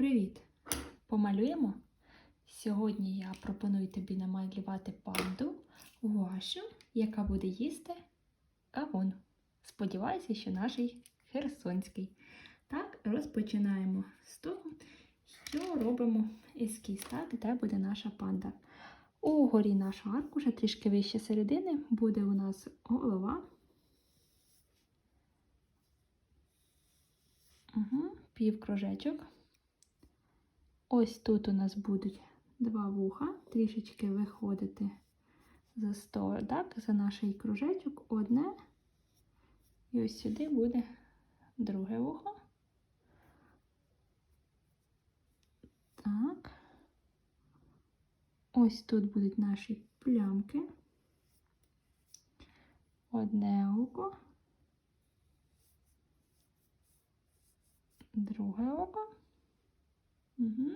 Привіт! Помалюємо? Сьогодні я пропоную тобі намалювати панду вашу, яка буде їсти кавун. Сподіваюся, що наш херсонський. Так, розпочинаємо з того, що робимо ескіз, так, де буде наша панда. Угорі нашого аркуша, трішки вище середини, буде у нас голова. Угу, півкружечок. Ось тут у нас будуть два вуха, трішечки виходити за стол, так, за наш кружечок, одне. І ось сюди буде друге вухо. Так. Ось тут будуть наші плямки. Одне око. Друге око. Угу.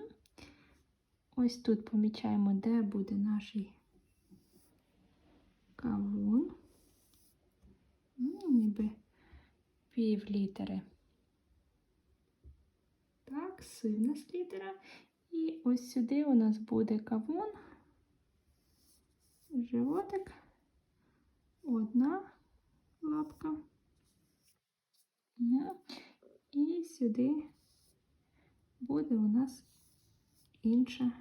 Ось тут помічаємо, де буде наш кавун. Ну, ніби пів літери. Так, сильна з літера. І ось сюди у нас буде кавун, животик, одна лапка. І сюди буде у нас інша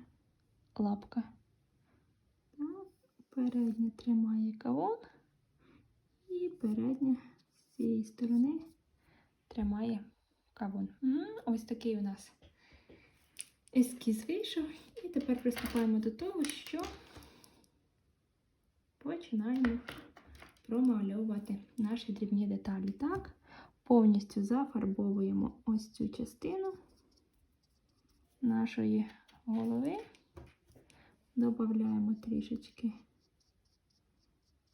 лапка. Так, передня тримає кавун, і передня з цієї сторони тримає кавун. Ось такий у нас ескіз вийшов. І тепер приступаємо до того, що починаємо промальовувати наші дрібні деталі. Так, повністю зафарбовуємо ось цю частину нашої голови, додаємо трішечки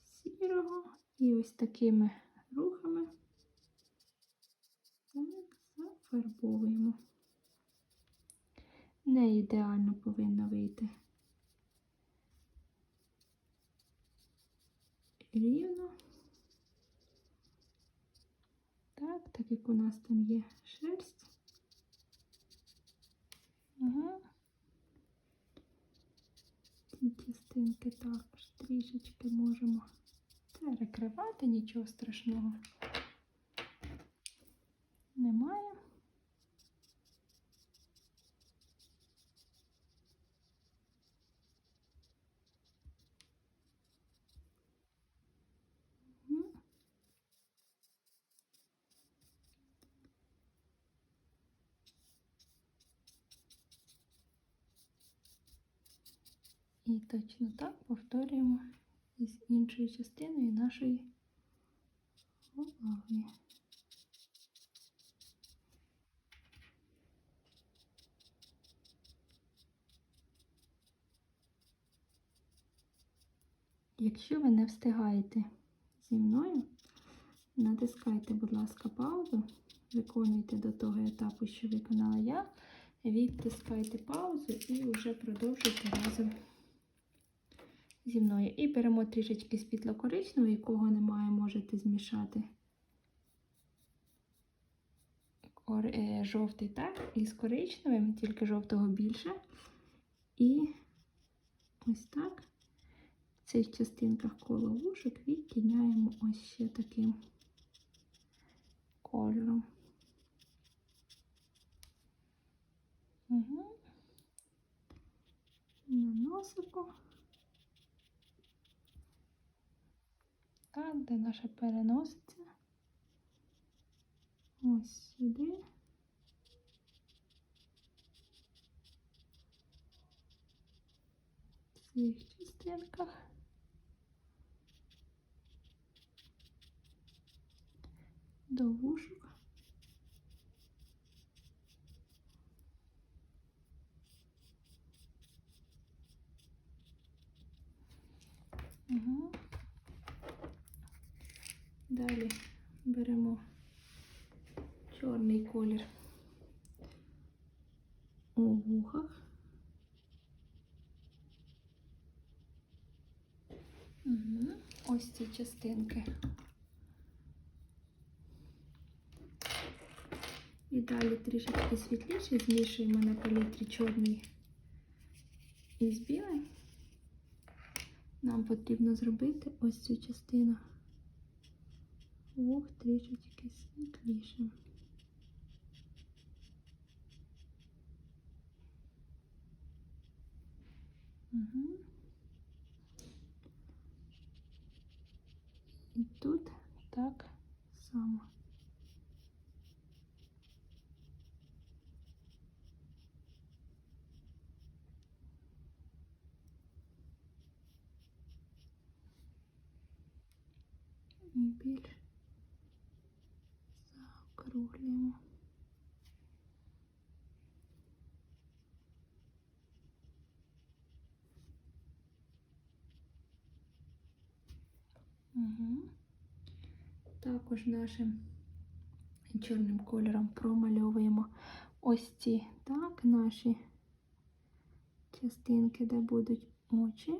сірого і ось такими рухами зафарбовуємо. Не ідеально повинно вийти рівно. Так, так як у нас там є шерсть. Угу. Ці частинки також трішечки можемо перекривати, нічого страшного немає. Мгм. І точно так повторюємо із іншою частиною нашої голови. Якщо ви не встигаєте зі мною, натискайте, будь ласка, паузу, виконуйте до того етапу, що виконала я, відтискайте паузу і вже продовжуйте разом зі мною. І беремо трішечки світло-коричневого, якого немає, можете змішати е, жовтий, так, із коричневим, тільки жовтого більше. І ось так в цих частинках коло вушок відтіняємо ось ще таким кольором. Угу. На носику. Так, де наша переносиця. Ось сюди. В цих частинках. До вушок. Угу. Далі беремо чорний колір у вухах. Ось ці частинки І далі трішечки світліше змішуємо на палітрі чорний із білим. Нам потрібно зробити ось цю частину. Ох, трішечки світліше. Угу. І тут так само. І Більш заокруглюємо. Угу. Також нашим чорним кольором промальовуємо ось ці так, наші частинки, де будуть очі.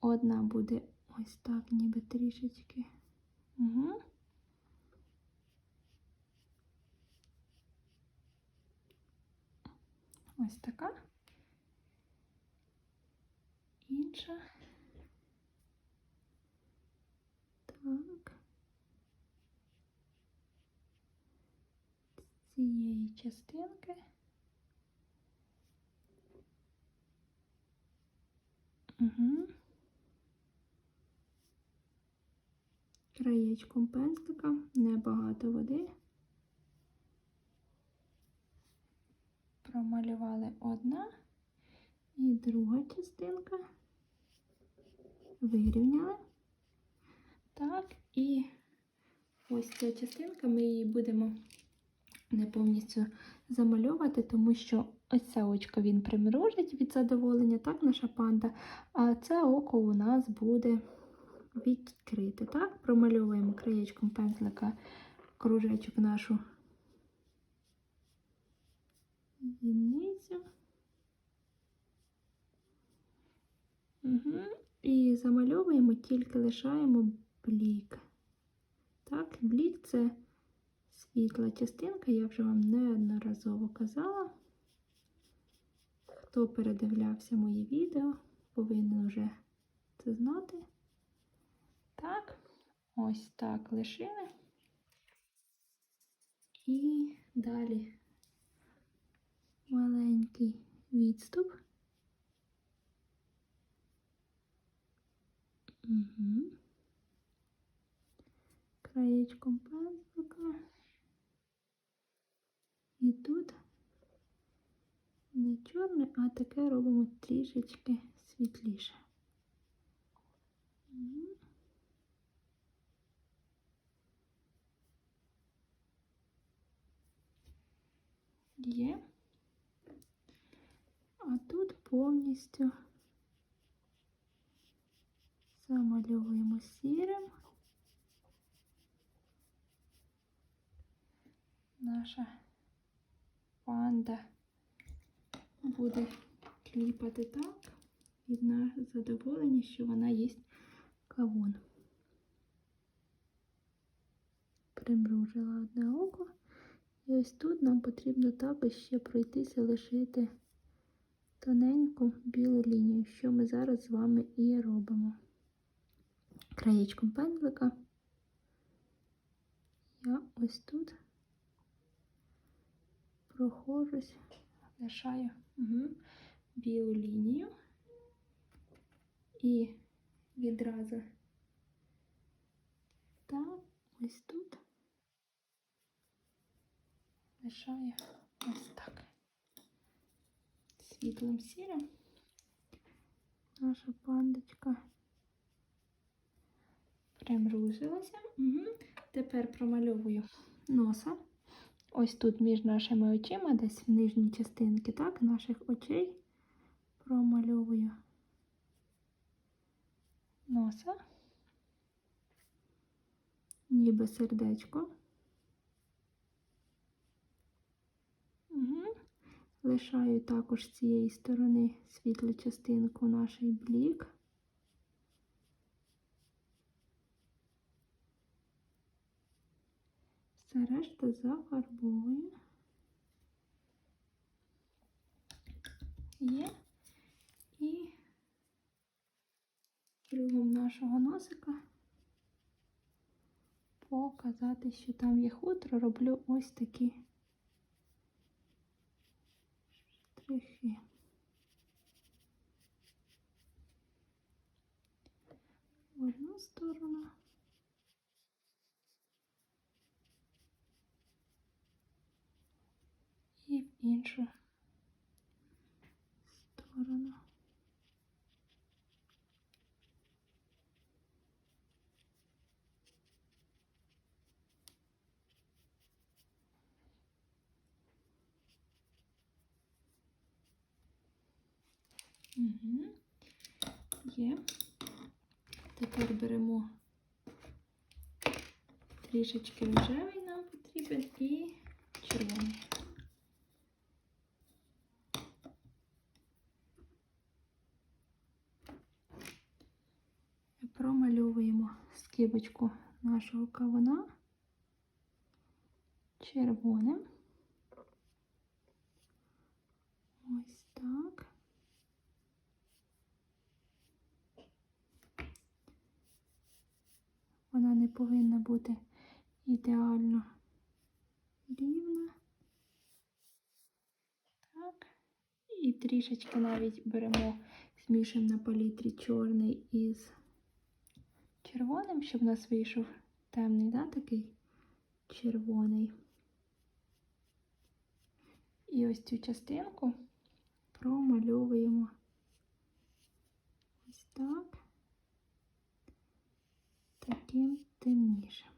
Одна буде ось так, ніби трішечки. Угу. Ось така. Інша. Так. З цієї частинки. Угу. Краєчком пензлика, небагато води. Промалювали одна і друга частинка. Вирівняли. Так, і ось ця частинка, ми її будемо не повністю замальовувати, тому що ось це очко він примружить від задоволення, так, наша панда, а це око у нас буде відкрите. Так, промальовуємо краєчком пензлика кружечок нашу зіницю. Угу. І замальовуємо, тільки лишаємо блік. Так, блік це світла частинка, я вже вам неодноразово казала. Хто передивлявся мої відео, повинен вже це знати. Так, ось так лишили. І далі маленький відступ. Угу. Краєчком пензлика. І тут не чорне, а таке робимо трішечки світліше. Угу. Є. Повністю замальовуємо сірим. Наша панда буде кліпати так від нашого задоволення, що вона їсть кавун. Примружила одне око. І ось тут нам потрібно також ще пройтися, лишити тоненьку білу лінію, що ми зараз з вами і робимо. Краєчком пензлика я ось тут прохожусь, лишаю угу, білу лінію і відразу так, ось тут лишаю ось так. Світлим сірим наша пандочка примружилася. Угу. Тепер промальовую носа. Ось тут між нашими очима, десь в нижній частинці, так, наших очей промальовую носа, ніби сердечко. Угу. Лишаю також з цієї сторони світлу частинку нашої блік. Все решта зафарбовую. Є. І кругом нашого носика показати, що там є хутро, роблю ось такі штрихи. В одну сторону. І в іншу сторону. Є. Тепер беремо трішечки рожевий нам потрібен і червоний. Промальовуємо скибочку нашого кавуна червоним. Ось так. Вона не повинна бути ідеально рівна. Так. І трішечки навіть беремо, змішуємо на палітрі чорний із червоним, щоб у нас вийшов темний, да, такий червоний. І ось цю частинку промальовуємо ось так, таким темнішим.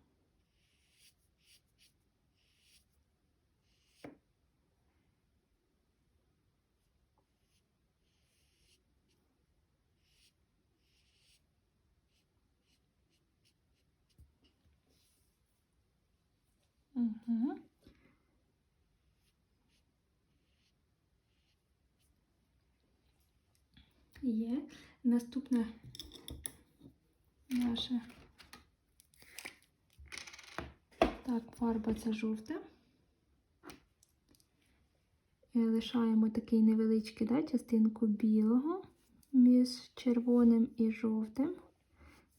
Угу. Є. Наступна наша так, фарба це жовта. Е, Лишаємо такий невеличкий да, частинку білого між червоним і жовтим.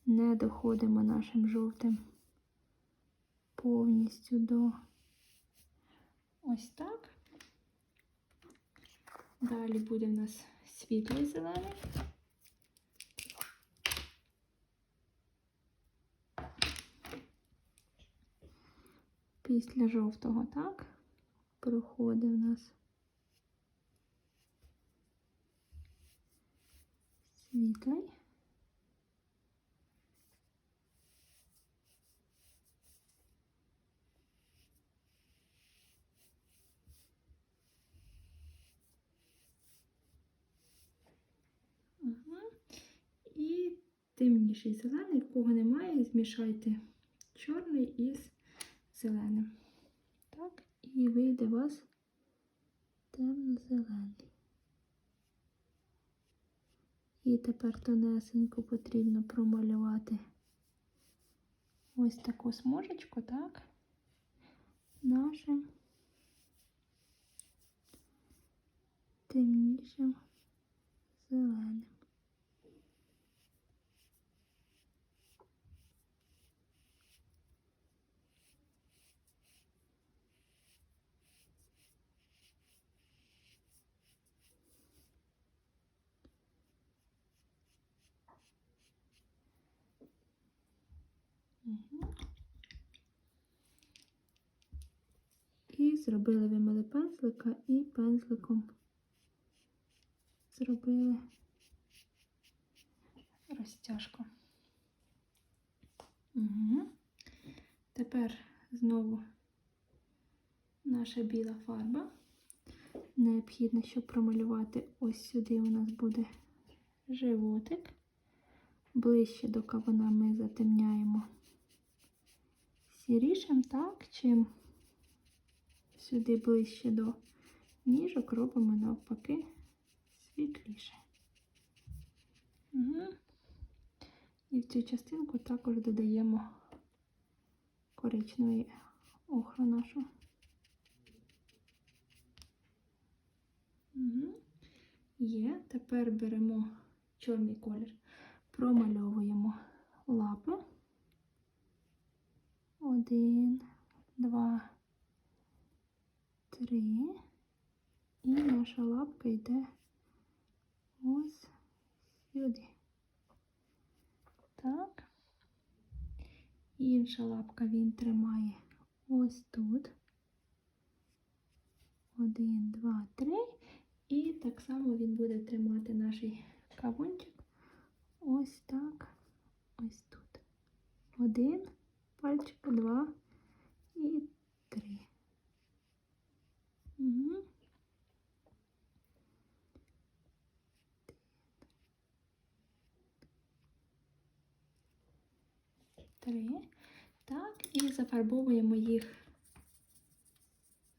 Не доходимо нашим жовтим повністю до ось так. Далі буде в нас світлий зелений. Після жовтого, так, проходить в нас. Світлий. Темніший зелений, в кого немає, змішайте чорний із зеленим. Так, і вийде у вас темно-зелений. І тепер тонесенько потрібно промалювати ось таку смужечку, так, нашим темнішим зеленим. І зробили вимили пензлика і пензликом зробили розтяжку. Угу. Тепер знову наша біла фарба. Необхідно, щоб промалювати ось сюди у нас буде животик. Ближче до кавуна ми затемняємо сірішим, так, чим сюди ближче до ніжок робимо навпаки світліше. Угу. І в цю частинку також додаємо коричневий охру нашу. Угу. Є. Тепер беремо чорний колір, промальовуємо лапи. Один, два, три. І наша лапка йде ось сюди. Так. Інша лапка він тримає ось тут. Один, два, три. І так само він буде тримати наш кавунчик ось так, ось тут. Один пальчик, два і три. Угу. Три. Так, і зафарбовуємо їх.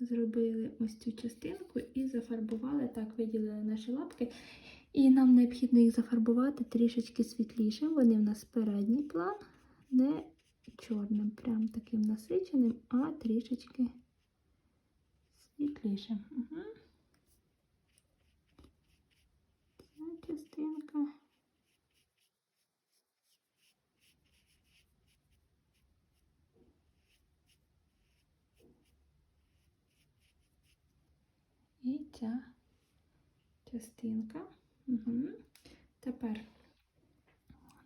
Зробили ось цю частинку і зафарбували, так, виділили наші лапки. І нам необхідно їх зафарбувати трішечки світліше. Вони в нас передній план, не чорним, прям таким насиченим, а трішечки світлішим. Угу. Ця частинка. І ця частинка. Угу. Тепер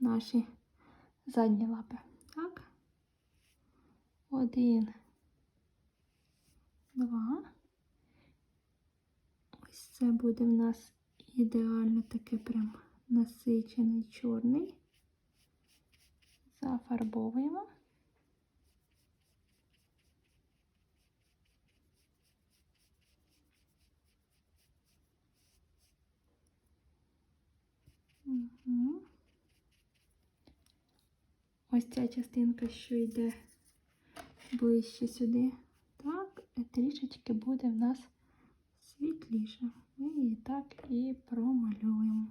наші задні лапи. Так. Один, два. Ось це буде в нас ідеально таке прям насичений чорний. Зафарбовуємо. Ось ця частинка, що йде ближче сюди, так, трішечки буде в нас світліше. Ми її так і промалюємо.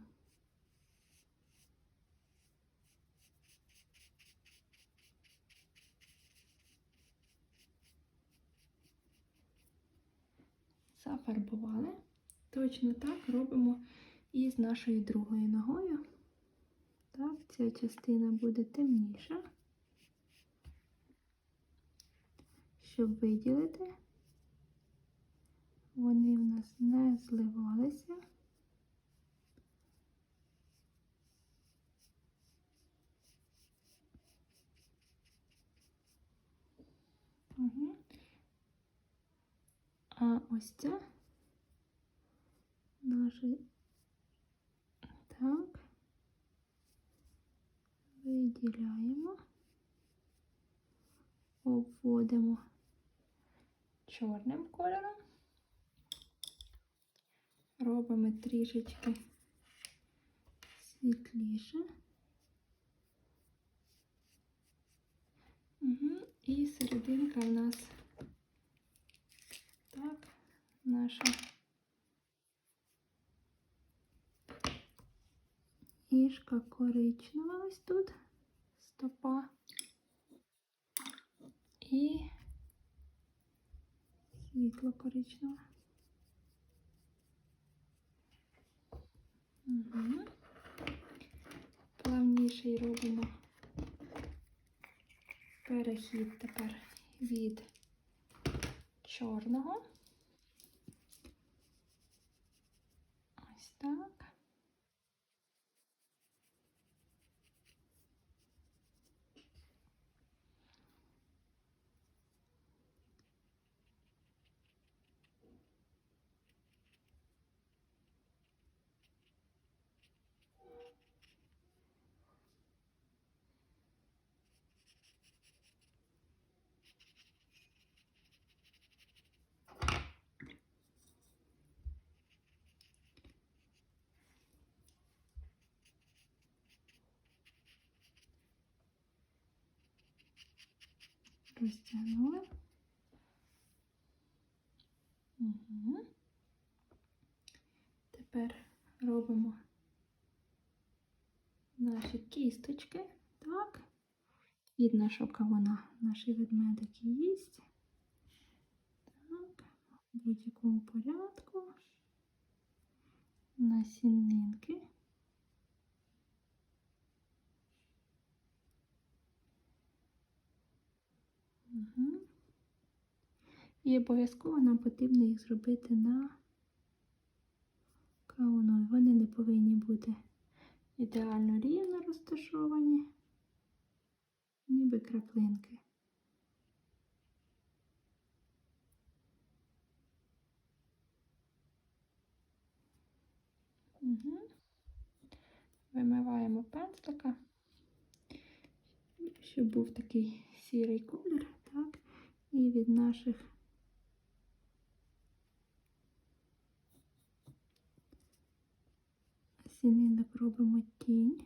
Зафарбували. Точно так робимо і з нашою другою ногою. Так, ця частина буде темніша, щоб виділити, вони в нас не зливалися. А ось ця. Наша. Так, виділяємо, обводимо чорним кольором, робимо трішечки світліше. Угу. І серединка у нас так, наша. Ніжка коричнева ось тут, стопа і світло коричневе. Угу. Плавніший робимо перехід тепер від чорного. Ось так. Розтягнули. Угу. Тепер робимо наші кісточки, так, від нашого кавуна наші ведмедики їсть. в будь-якому порядку насінинки. І обов'язково нам потрібно їх зробити на кавунові. Вони не повинні бути ідеально рівно розташовані, ніби краплинки. Вимиваємо пензлика, щоб був такий сірий колір, і від наших сінинок робимо тінь.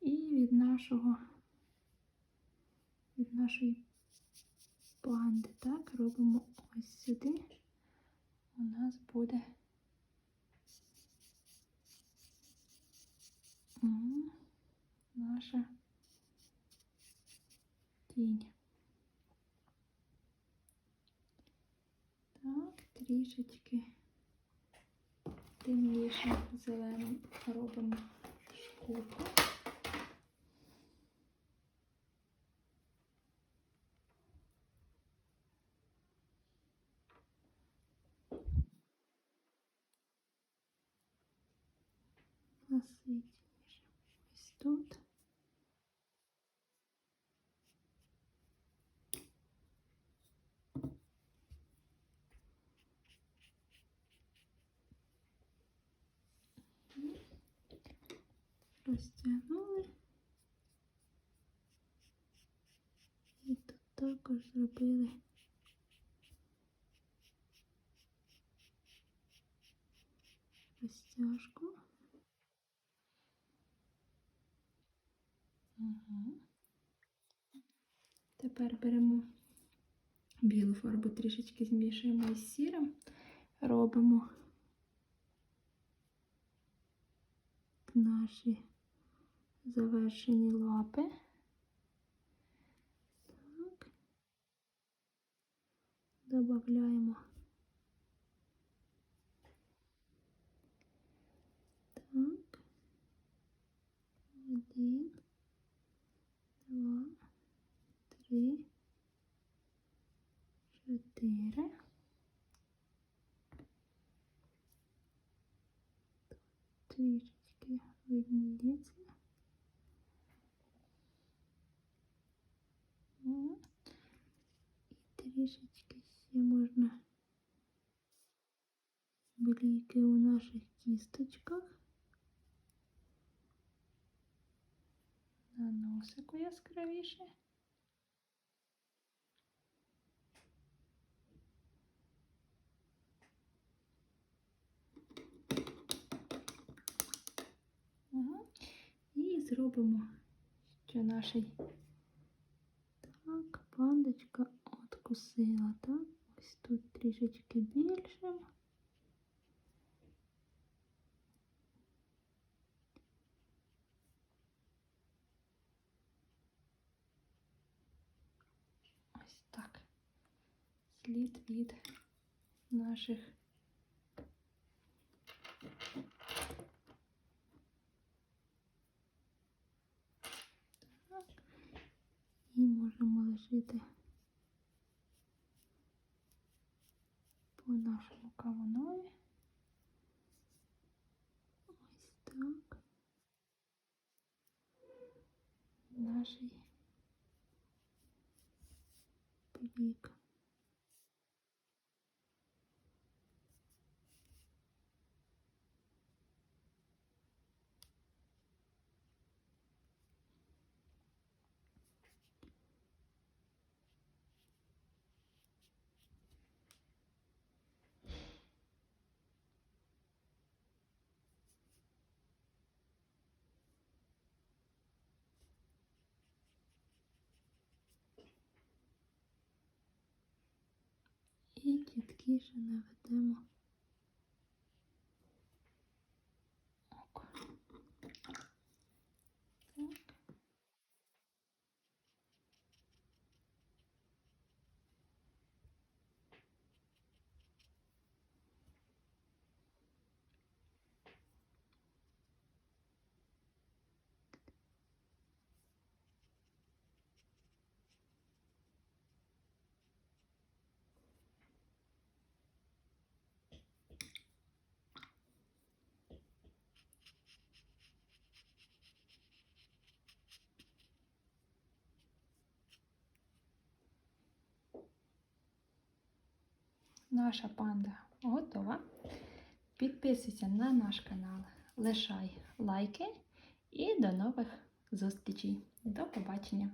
І від нашого, від нашої панди, так, робимо ось сюди. У нас буде Наша тінь. Так, трішечки темніше зеленим робимо шкурку. Насиченіше ось тут. Розтягнули. І тут також зробили розтяжку. Тепер беремо білу фарбу, трішечки змішуємо із сірим, робимо наші завершені лапи. Так. Добавляємо. чотири. Трішечки видніється. О. І трішечки ще можна бліки у наших кісточках. На носику яскравіше. Зробимо, що наш так, пандочка откусила, так? Ось тут трішечки більше. Ось так. Слід від наших так. І можемо лежити по нашому кавунові. Ось так. Нашій плік. Чіткіше наведемо наша панда готова. Підписуйся на наш канал, лишай лайки і до нових зустрічей. До побачення!